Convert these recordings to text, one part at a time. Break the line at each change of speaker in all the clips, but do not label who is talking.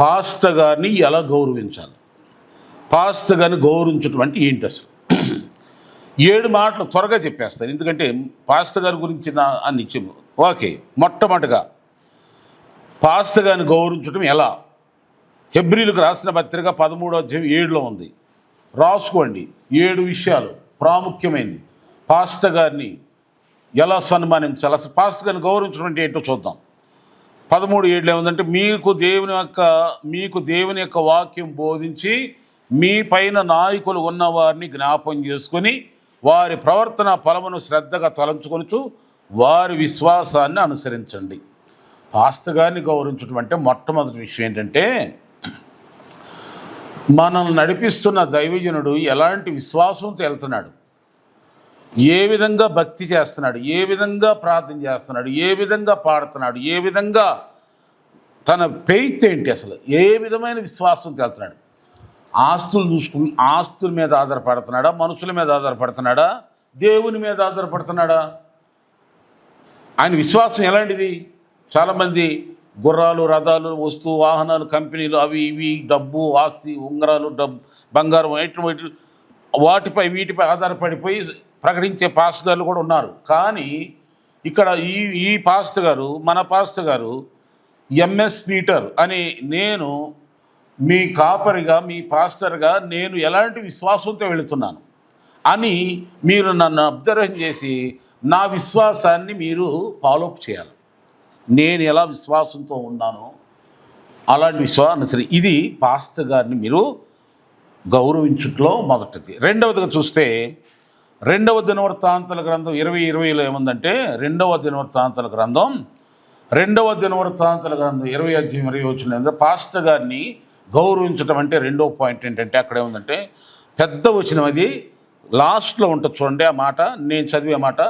Pastor గారిని ఎలా గౌరవించాలి? పాస్త గారిని గౌరవించడం అంటే ఏంటి అసలు? ఏడు మాటలు త్వరగా చెప్పేస్తాను. ఎందుకంటే పాస్త గారి గురించి నా అని చెప్పు ఓకే మొట్టమొదటిగా పాస్త గారిని గౌరవించడం ఎలా? హెబ్రిలకు రాసిన పత్రిక పదమూడో అధ్యాయం ఏడులో ఉంది. రాసుకోండి ఏడు విషయాలు ప్రాముఖ్యమైనది పాస్టర్ గారిని ఎలా సన్మానించాలి? అసలు పాస్త గారిని గౌరవించడం అంటే ఏంటో చూద్దాం. పదమూడు ఏళ్ళు ఏముందంటే మీకు దేవుని యొక్క మీకు దేవుని యొక్క వాక్యం బోధించి మీ పైన నాయకులు ఉన్నవారిని జ్ఞాపం చేసుకొని వారి ప్రవర్తన ఫలమును శ్రద్ధగా తలంచుకొనుచు వారి విశ్వాసాన్ని అనుసరించండి. పాస్తగాన్ని గౌరవించడం అంటే మొట్టమొదటి విషయం ఏంటంటే మనల్ని నడిపిస్తున్న దైవజనుడు ఎలాంటి విశ్వాసంతో వెళ్తున్నాడు? ఏ విధంగా భక్తి చేస్తున్నాడు ఏ విధంగా ప్రార్థన చేస్తున్నాడు ఏ విధంగా పాడుతున్నాడు ఏ విధంగా తన పెయిత్ ఏంటి అసలు ఏ విధమైన విశ్వాసంతో వెళ్తున్నాడు ఆస్తులు చూసుకుని ఆస్తుల మీద ఆధారపడుతున్నాడా మనుషుల మీద ఆధారపడుతున్నాడా దేవుని మీద ఆధారపడుతున్నాడా? ఆయన విశ్వాసం ఎలాంటిది? చాలామంది గుర్రాలు రథాలు వస్తువు వాహనాలు కంపెనీలు అవి ఇవి డబ్బు ఆస్తి ఉంగరాలు డబ్బు బంగారం ఎటు ఇటు వాటిపై వీటిపై ఆధారపడిపోయి ప్రకటించే పాస్టర్ గారు కూడా ఉన్నారు. కానీ ఇక్కడ ఈ ఈ పాస్టర్ గారు మన పాస్టర్ గారు ఎంఎస్ పీటర్ అని నేను మీ కాపరిగా మీ పాస్టర్గా నేను ఎలాంటి విశ్వాసంతో వెళుతున్నాను అని మీరు నన్ను అబ్జర్వ్ చేసి నా విశ్వాసాన్ని మీరు ఫాలోఅప్ చేయాలి. నేను ఎలా విశ్వాసంతో ఉన్నానో అలాంటి విశ్వాసం సరే ఇది పాస్టర్ గారిని మీరు గౌరవించుట్లో మొదటిది. రెండవదిగా చూస్తే రెండవ దినవృత్తాంతల గ్రంథం ఇరవై ఇరవైలో ఏముందంటే రెండవ దినవృత్తాంతల గ్రంథం రెండవ దినవృత్తాంతల గ్రంథం ఇరవై అధ్యాయం ఇరవై వచ్చిన పాస్టర్ గారిని గౌరవించడం అంటే రెండవ పాయింట్ ఏంటంటే అక్కడ ఏముందంటే పెద్ద వచనం అది. లాస్ట్లో ఉంటుంది చూడండి ఆ మాట నేను చదివే మాట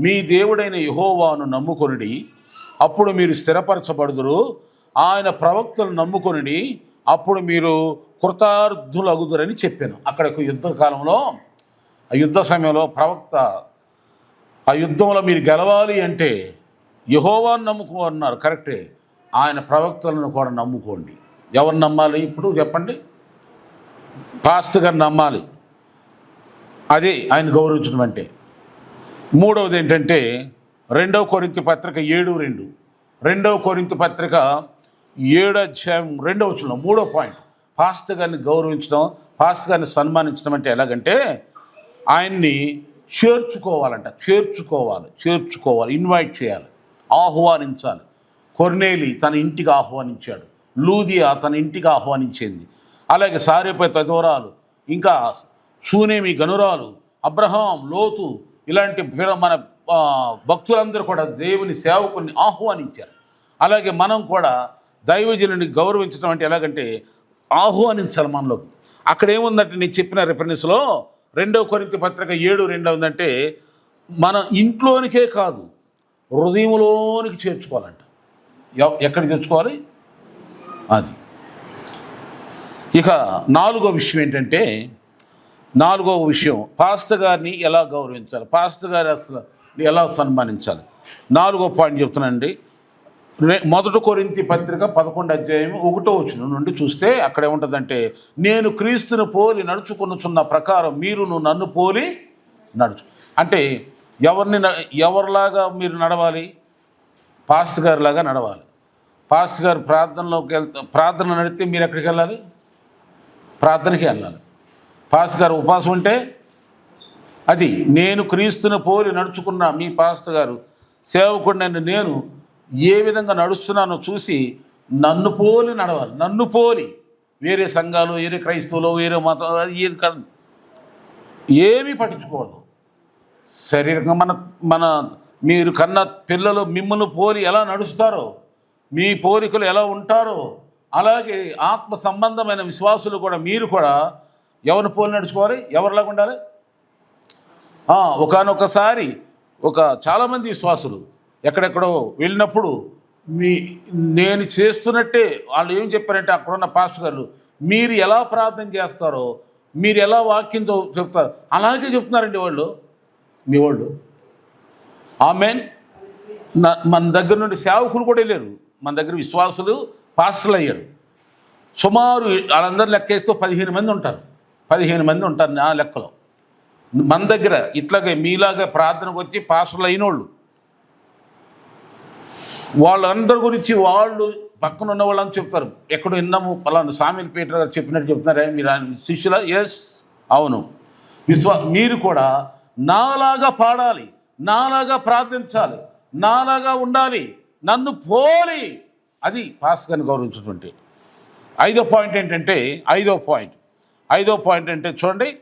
మీ దేవుడైన యహోవాను నమ్ముకొనిడి అప్పుడు మీరు స్థిరపరచబడుదురు. ఆయన ప్రవక్తలు నమ్ముకొనిడి అప్పుడు మీరు కృతార్థులగుదురని చెప్పాను. అక్కడ యుద్ధ కాలంలో ఆ యుద్ధ సమయంలో ప్రవక్త ఆ యుద్ధంలో మీరు గెలవాలి అంటే యహోవాన్ని నమ్ముకో అన్నారు. కరెక్టే. ఆయన ప్రవక్తలను కూడా నమ్ముకోండి. ఎవరు నమ్మాలి ఇప్పుడు చెప్పండి? పాస్టర్ గారిని నమ్మాలి. అదే ఆయన గౌరవించడం అంటే. మూడవది ఏంటంటే రెండవ కొరింతి పత్రిక ఏడు రెండు. రెండవ కొరింతి పత్రిక ఏడు అధ్యాయం రెండవ వచ్చిన మూడో పాయింట్. పాస్ట్ గారిని గౌరవించడం పాస్ట్ గారిని సన్మానించడం అంటే ఎలాగంటే ఆయన్ని చేర్చుకోవాలంట చేర్చుకోవాలి చేర్చుకోవాలి ఇన్వైట్ చేయాలి ఆహ్వానించాలి. కొర్నేలి తన ఇంటికి ఆహ్వానించాడు లూదియా తన ఇంటికి ఆహ్వానించింది. అలాగే సారేపై తదోరాలు ఇంకా సూనేమి గనురాలు అబ్రహాం లోతు ఇలాంటి మన భక్తులందరూ కూడా దేవుని సేవకుని ఆహ్వానించారు. అలాగే మనం కూడా దైవజనుని గౌరవించడం అంటే ఎలాగంటే ఆహ్వానించాలి మనలోకి. అక్కడ ఏముందంటే నేను చెప్పిన రిఫరెన్స్లో రెండవ కొరింత పత్రిక ఏడు రెండో ఉందంటే మన ఇంట్లోనికే కాదు హృదయంలోనికి చేర్చుకోవాలంట. ఎక్కడ ఎక్కడికి అది. ఇక నాలుగో విషయం ఏంటంటే నాలుగవ విషయం పాస్టర్ గారిని ఎలా గౌరవించాలి? పాస్టర్ గారి అసలు ఎలా సన్మానించాలి? నాలుగో పాయింట్ చెప్తున్నానండి. మొదటి కొరింతి పత్రిక పదకొండు అధ్యాయం ఒకటో వచ్చిన నుండి చూస్తే అక్కడ ఏముంటుందంటే నేను క్రీస్తును పోలి నడుచుకొనుచున్న ప్రకారం మీరు నన్ను పోలి నడుచు అంటే ఎవరిని న- ఎవరిలాగా మీరు నడవాలి? పాస్ట్ గారిలాగా నడవాలి. పాస్టర్ గారు ప్రార్థనలోకి వెళ్తా ప్రార్థన నడితే మీరు ఎక్కడికి వెళ్ళాలి? ప్రార్థనకి వెళ్ళాలి. పాస్ట్ గారు ఉపవాసం ఉంటే అది నేను క్రీస్తుని పోలి నడుచుకున్న మీ పాస్ట్ గారు సేవకుడినైన నేను ఏ విధంగా నడుస్తున్నానో చూసి నన్ను పోలి నడవాలి నన్ను పోలి. వేరే సంఘాలు వేరే క్రైస్తవులు వేరే మతం ఏది కాదు. ఏమీ పట్టించుకోవద్దు. శరీరంగా మన మన మీరు కన్న పిల్లలు మిమ్మల్ని పోలి ఎలా నడుస్తారో మీ పోలికలు ఎలా ఉంటారో అలాగే ఆత్మ సంబంధమైన విశ్వాసులు కూడా మీరు కూడా ఎవరిని పోలి నడుచుకోవాలి? ఎవరిలాగా ఉండాలి? ఒకనొకసారి ఒక చాలామంది విశ్వాసులు ఎక్కడెక్కడో వెళ్ళినప్పుడు మీ నేను చేస్తున్నట్టే వాళ్ళు ఏం చెప్పారంటే అక్కడున్న పాస్టర్ గారు మీరు ఎలా ప్రార్థన చేస్తారో మీరు ఎలా వాక్యం చెప్తారు అలాగే చెప్తున్నారండి వాళ్ళు. మీ వాళ్ళు. ఆమెన్. మన దగ్గర నుండి సేవకులు కూడా వెళ్ళారు. మన దగ్గర విశ్వాసులు పాస్టర్లు అయ్యారు. సుమారు వాళ్ళందరూ లెక్కేస్తే పదిహేను మంది ఉంటారు. పదిహేను మంది ఉంటారు నా లెక్కలో. మన దగ్గర ఇట్లాగే మీలాగా ప్రార్థనకు వచ్చి పాస్టర్లు అయినోళ్ళు. వాళ్ళందరి గురించి వాళ్ళు పక్కన ఉన్న వాళ్ళని చెప్తారు. ఎక్కడ విన్నాము పలానా సామిల్ పీటర్ గారు చెప్పినట్టు చెప్తున్నారే మీరు ఆయన శిష్యుల ఎస్ అవును. విశ్వా మీరు కూడా నాలాగా పాడాలి నాలాగా ప్రార్థించాలి నాలాగా ఉండాలి నన్ను పోలి అది పాస్కర్ని గౌరవించినటువంటి. ఐదో పాయింట్ ఏంటంటే ఐదో పాయింట్. ఐదో పాయింట్ అంటే చూడండి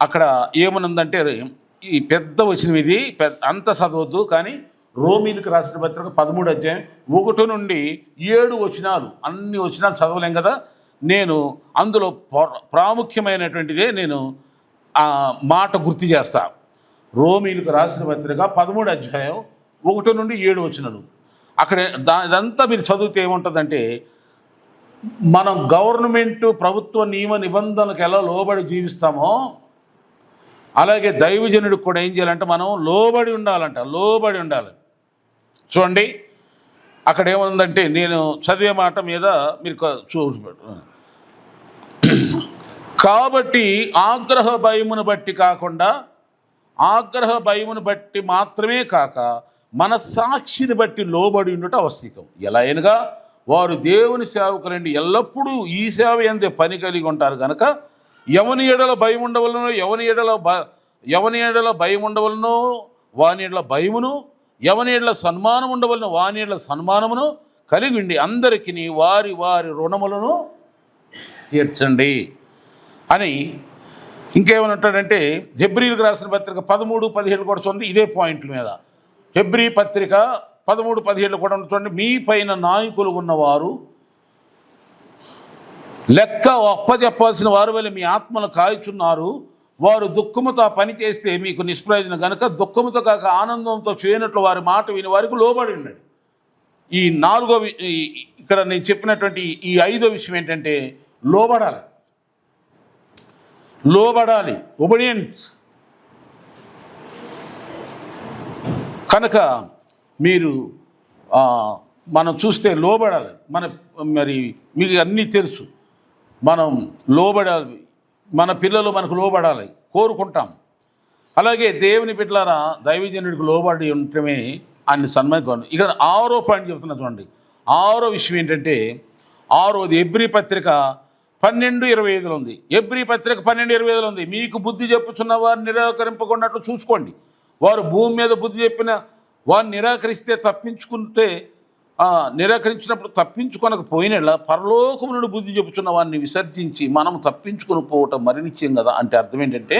అక్కడ ఏమనుందంటే ఈ పెద్ద వచ్చిన ఇది పెద్ద అంత చదవద్దు కానీ రోమిలకు రాసిన పత్రిక పదమూడు అధ్యాయం ఒకటి నుండి ఏడు వచనాలు. అన్ని వచనాలు చదవలేం కదా? నేను అందులో ప్ర- ప్రాముఖ్యమైనటువంటిదే నేను ఆ మాట గుర్తు చేస్తా. రోమిలకు రాసిన పత్రిక పదమూడు అధ్యాయం ఒకటి నుండి ఏడు వచనాలు. అక్కడ దా ఇదంతా మీరు చదివితే ఏముంటుందంటే మనం గవర్నమెంటు ప్రభుత్వ నియమ నిబంధనలకు ఎలా లోబడి జీవిస్తామో అలాగే దైవజనుడికి కూడా ఏం చేయాలంటే మనం లోబడి ఉండాలంట లోబడి ఉండాలి. చూడండి అక్కడ ఏముందంటే నేను చదివే మాట మీద మీరు క- చూ కాబట్టి ఆగ్రహ భయమును బట్టి కాకుండా ఆగ్రహ భయమును బట్టి మాత్రమే కాక మన సాక్షిని బట్టి లోబడి ఉండుట ఆవశ్యకం. ఎలా అయినగా వారు దేవుని సేవకులండి ఎల్లప్పుడూ ఈ సేవ ఎందే పని కలిగి ఉంటారు కనుక ఎవని ఎడల భయం ఉండవలనో ఎవని ఎడల భ ఎవని ఎడల భయం ఉండవలనో వాని ఎడల భయమును ఎవని సన్మానం ఉండవలన వానీళ్ళ సన్మానమును కలిగి ఉండి అందరికీ వారి వారి రుణములను తీర్చండి అని ఇంకేమనంటాడంటే హెబ్రిలకు రాసిన పత్రిక పదమూడు పదిహేడు కూడా చూడండి ఇదే పాయింట్ల మీద. హెబ్రి పత్రిక పదమూడు పదిహేడు కూడా ఉంది చూడండి మీ పైన నాయకులు ఉన్నవారు లెక్క అప్పచెప్పాల్సిన వారు వల్ల మీ ఆత్మను కాల్చున్నారు వారు దుఃఖముతో పనిచేస్తే పని చేస్తే మీకు నిష్ప్రయోజనం కనుక దుఃఖముతో కాక ఆనందంతో చేయనట్లు వారి మాట విని వారికి లోబడి ఉన్నాడు ఈ నాలుగో వి- ఇక్కడ నేను చెప్పినటువంటి ఈ ఐదో విషయం ఏంటంటే లోబడాలి. లోబడాలి. ఒబడియన్స్ కనుక మీరు మనం చూస్తే లోబడాలి. మన మరి మీకు అన్నీ తెలుసు. మనం లోబడాలి. మన పిల్లలు మనకు లోబడాలి కోరుకుంటాం. అలాగే దేవుని బిడ్డలారా దైవజనుడికి లోబడి ఉండటమే ఆయన సన్మానం ఇక్కడ ఆరో పాయింట్ చెప్తున్నా చూడండి. ఆరో విషయం ఏంటంటే ఆరోది ఎబ్రి పత్రిక పన్నెండు ఇరవై ఐదులో ఉంది. ఎబ్రి పత్రిక పన్నెండు ఇరవై ఐదులో ఉంది. మీకు బుద్ధి చెప్పుచున్న వారు నిరాకరింపకున్నట్లు చూసుకోండి. వారు భూమి మీద బుద్ధి చెప్పిన వారు నిరాకరిస్తే తప్పించుకుంటే నిరాకరించినప్పుడు తప్పించుకొనకపోయినలా పరలోకము నుండి బుద్ధి చెప్పుచున్న వారిని విసర్జించి మనం తప్పించుకొని పోవటం మరి నిశ్చయం కదా అంటే అర్థం ఏంటంటే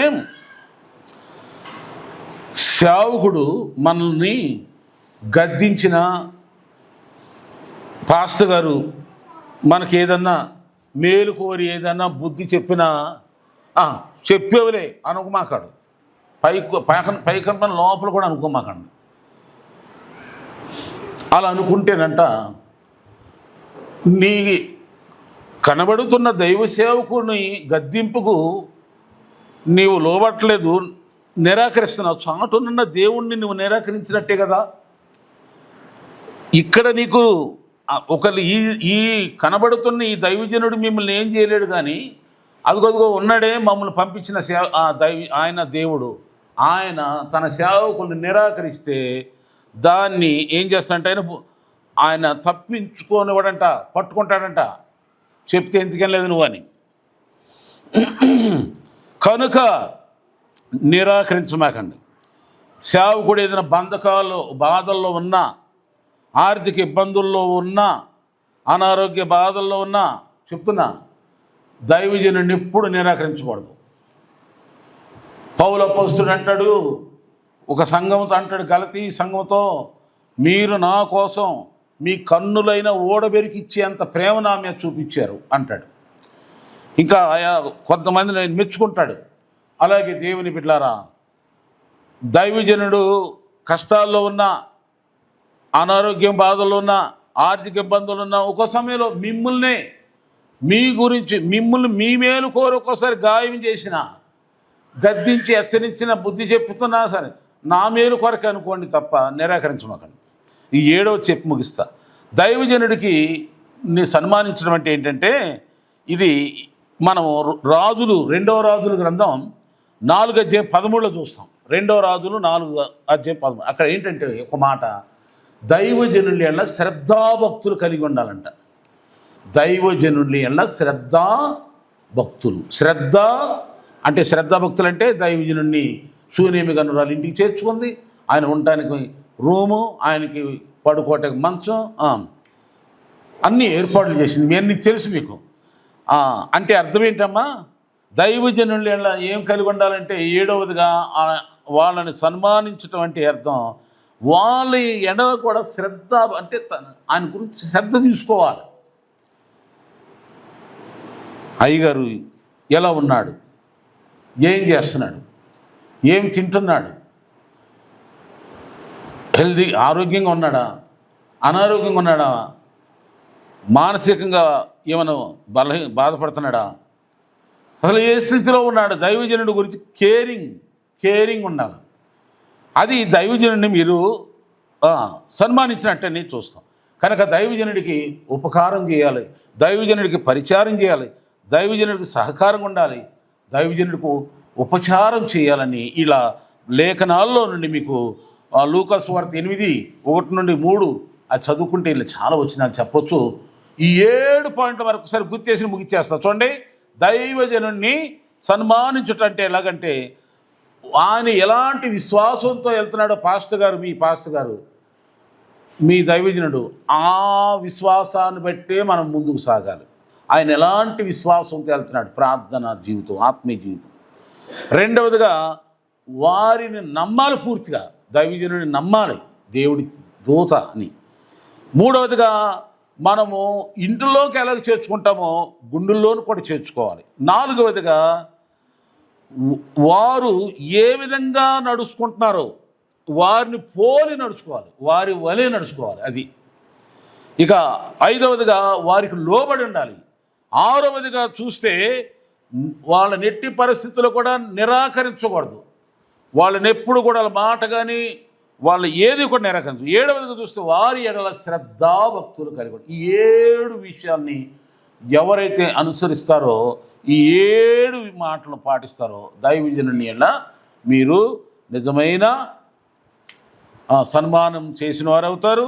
సేవకుడు మనల్ని గద్దించిన పాస్టర్ గారు మనకి ఏదన్నా మేలు కోరి ఏదన్నా బుద్ధి చెప్పినా చెప్పేవలే చెప్పేవులే అనుకోమాకాడు. పై పైకం పైకంపన లోపల కూడా అనుకోమాకండి. అలా అనుకుంటేనంట నీ కనబడుతున్న దైవ సేవకుని గద్దింపుకు నీవు లోబట్టలేదు నిరాకరిస్తున్నావు. చాటునున్న దేవుణ్ణి నువ్వు నిరాకరించినట్టే కదా. ఇక్కడ నీకు ఒకళ్ళు ఈ ఈ కనబడుతున్న ఈ దైవజనుడు మిమ్మల్ని ఏం చేయలేడు కానీ అదిగదిగో ఉన్నాడే మమ్మల్ని పంపించిన సేవ ఆ దైవ ఆయన దేవుడు. ఆయన తన సేవకుని నిరాకరిస్తే దాన్ని ఏం చేస్తాడంటే ఆయన ఆయన తప్పించుకోనివాడంట పట్టుకుంటాడంట. చెప్తే ఎందుకని లేదు నువ్వు అని. కనుక నిరాకరించమాకండి. సేవకుడు ఏదైనా బంధకాలు బాధల్లో ఉన్నా ఆర్థిక ఇబ్బందుల్లో ఉన్నా అనారోగ్య బాధల్లో ఉన్నా చెప్తున్నా దైవజనుడిని ఎప్పుడు నిరాకరించకూడదు. పౌల పోస్తుడు అంటాడు ఒక సంఘంతో అంటాడు గలతీ సంఘంతో మీరు నా కోసం మీ కన్నులైన ఓడబెరికి ఇచ్చేంత ప్రేమ నా మీద చూపించారు అంటాడు. ఇంకా ఆయా కొంతమంది నేను మెచ్చుకుంటాడు. అలాగే దేవుని బిడ్లారా దైవజనుడు కష్టాల్లో ఉన్న అనారోగ్యం బాధల్లో ఉన్న ఆర్థిక ఇబ్బందులు ఉన్న ఒక సమయంలో మిమ్మల్నే మీ గురించి మిమ్మల్ని మీ మేలు కోరు ఒక్కోసారి గాయం చేసిన గద్దించి హెచ్చరించిన బుద్ధి చెప్పుతున్నా సరే నా మేలు కొరకు అనుకోండి తప్ప నిరాకరించమకండి. ఈ ఏడో చెప్పు ముగిస్తా. దైవజనుడికి సన్మానించడం అంటే ఏంటంటే ఇది మనం రాజులు రెండవ రాజుల గ్రంథం నాలుగు అధ్యాయం పదమూడులో చూస్తాం. రెండవ రాజులు నాలుగు అధ్యాయం పదమూడు. అక్కడ ఏంటంటే ఒక మాట దైవజనుల ఎల్ల శ్రద్ధాభక్తులు కలిగి ఉండాలంట. దైవజనుల ఎల్ల శ్రద్ధా భక్తులు శ్రద్ధ అంటే శ్రద్ధాభక్తులు అంటే దైవజనుడిని సూర్యమి గనురాలు ఇంటికి చేర్చుకుంది. ఆయన ఉండటానికి రూము ఆయనకి పడుకోవటానికి మంచం అన్నీ అన్ని ఏర్పాట్లు చేసింది. మీ అన్నీ తెలుసు మీకు. అంటే అర్థం ఏంటమ్మా? దైవజనుల ఏం కలిగి ఉండాలంటే ఏడవదిగా వాళ్ళని సన్మానించటం అంటే అర్థం. వాళ్ళ ఎడల కూడా శ్రద్ధ అంటే ఆయన గురించి శ్రద్ధ తీసుకోవాలి. అయ్యగారు ఎలా ఉన్నాడు? ఏం చేస్తున్నాడు? ఏం తింటున్నాడు? హెల్దీ ఆరోగ్యంగా ఉన్నాడా? అనారోగ్యంగా ఉన్నాడా? మానసికంగా ఏమైనా బలహీ బాధపడుతున్నాడా? అసలు ఏ స్థితిలో ఉన్నాడు? దైవజనుడి గురించి కేరింగ్ కేరింగ్ ఉండాలి. అది దైవజనుడిని మీరు సన్మానించినట్టని చూస్తాం. కనుక దైవజనుడికి ఉపకారం చేయాలి. దైవజనుడికి పరిచారం చేయాలి. దైవజనుడికి సహకారం ఉండాలి. దైవజనుడికి ఉపచారం చేయాలని ఇలా లేఖనాల్లో నుండి మీకు లూకస్ వార్త ఎనిమిది ఒకటి నుండి మూడు అది చదువుకుంటే ఇలా చాలా వచ్చినాలు చెప్పొచ్చు. ఈ ఏడు పాయింట్ల వరకు ఒకసారి గుర్తేసి ముగిచ్చేస్తా. చూడండి దైవజనుణ్ణి సన్మానించుట అంటే ఎలాగంటే ఆయన ఎలాంటి విశ్వాసంతో వెళ్తున్నాడో పాస్టర్ గారు మీ పాస్టర్ గారు మీ దైవజనుడు ఆ విశ్వాసాన్ని బట్టే మనం ముందుకు సాగాలి. ఆయన ఎలాంటి విశ్వాసంతో వెళ్తున్నాడు? ప్రార్థన జీవితం ఆత్మీయ జీవితం. రెండవదిగా వారిని నమ్మాలి పూర్తిగా. దైవజనుడిని నమ్మాలి. దేవుడి దూత అని. మూడవదిగా మనము ఇంటిలోకి ఎలా చేర్చుకుంటామో గుండెల్లోనూ కూడా చేర్చుకోవాలి. నాలుగవదిగా వారు ఏ విధంగా నడుచుకుంటున్నారో వారిని పోలి నడుచుకోవాలి. వారి వలె నడుచుకోవాలి. అది. ఇక ఐదవదిగా వారికి లోబడి ఉండాలి. ఆరవదిగా చూస్తే వాళ్ళ నెట్టి పరిస్థితుల్లో కూడా నిరాకరించకూడదు. వాళ్ళని ఎప్పుడు కూడా వాళ్ళ మాట కానీ వాళ్ళ ఏది కూడా నిరాకరించు ఏడవదిగా చూస్తే వారి ఎడల శ్రద్ధాభక్తులు కలిగి ఈ ఏడు విషయాల్ని ఎవరైతే అనుసరిస్తారో ఈ ఏడు మాటలు పాటిస్తారో దైవజనుని ఎలా మీరు నిజమైన సన్మానం చేసిన వారు అవుతారు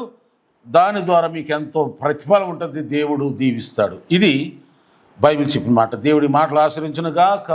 దాని ద్వారా మీకు ఎంతో ప్రతిఫలం ఉంటుంది. దేవుడు దీవిస్తాడు. ఇది బైబిల్ చెప్పిన మాట దేవుడి మాటలు ఆశ్రయించును గాక